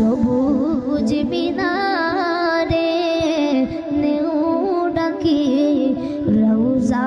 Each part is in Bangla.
সবুজ মিনারে নেউ ডাকে রৌজা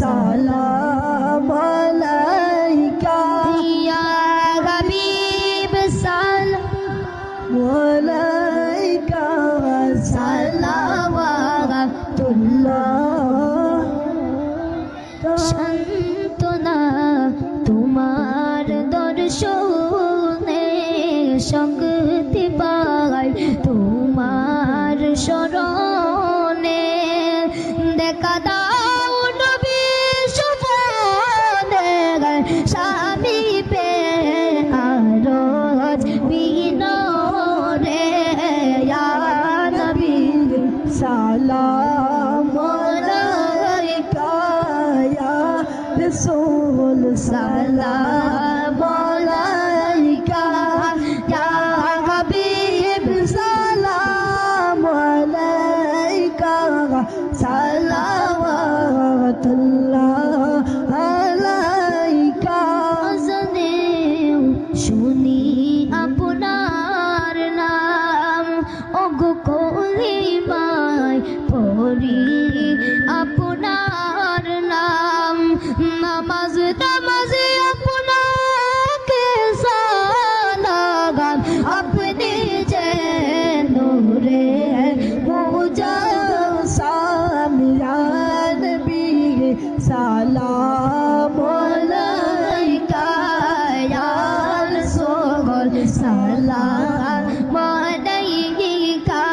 সালাম আলাইকা। ইয়া হাবিব সালাম আলাইকা সালাম। আলাইকুল্লাহ তোমার দর্শনে শক্তি পাই। তো sallallahu সালাম আলাইকা ইয়া রাসূল সালাম আলাইকা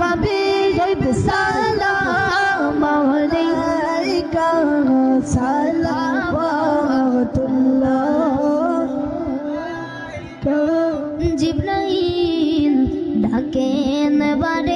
হাবিব। সালাম আলাইকা সালাম জিব্রাইল ডাকেন বারে